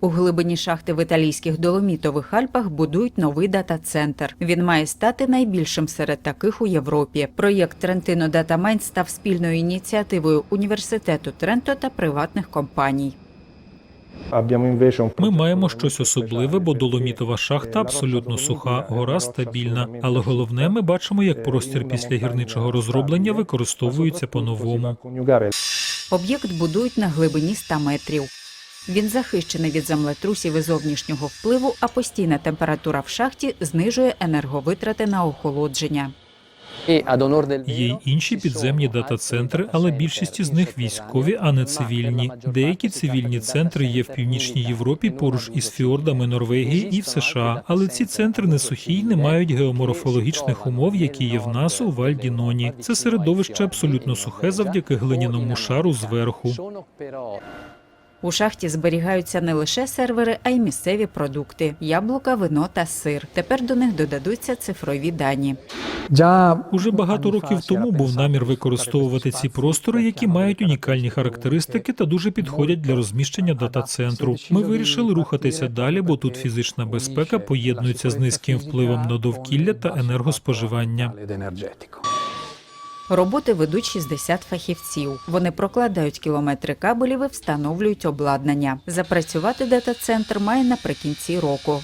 У глибині шахти в італійських доломітових Альпах будують новий дата-центр. Він має стати найбільшим серед таких у Європі. Проєкт Трентино Дата Майнс став спільною ініціативою університету Тренто та приватних компаній. Ми маємо щось особливе, бо доломітова шахта абсолютно суха, гора стабільна. Але головне, ми бачимо, як простір після гірничого розроблення використовується по-новому. Об'єкт будують на глибині 100 метрів. Він захищений від землетрусів і зовнішнього впливу, а постійна температура в шахті знижує енерговитрати на охолодження. Є інші підземні дата-центри, але більшість із них військові, а не цивільні. Деякі цивільні центри є в північній Європі поруч із фіордами Норвегії і в США. Але ці центри не сухі й не мають геоморфологічних умов, які є в нас у Вальдіноні. Це середовище абсолютно сухе завдяки глиняному шару зверху. У шахті зберігаються не лише сервери, а й місцеві продукти: яблука, вино та сир. Тепер до них додадуться цифрові дані. Уже багато років тому був намір використовувати ці простори, які мають унікальні характеристики та дуже підходять для розміщення дата-центру. Ми вирішили рухатися далі, бо тут фізична безпека поєднується з низьким впливом на довкілля та енергоспоживання. Роботи ведуть 60 фахівців. Вони прокладають кілометри кабелів і встановлюють обладнання. Запрацювати дата-центр має наприкінці року.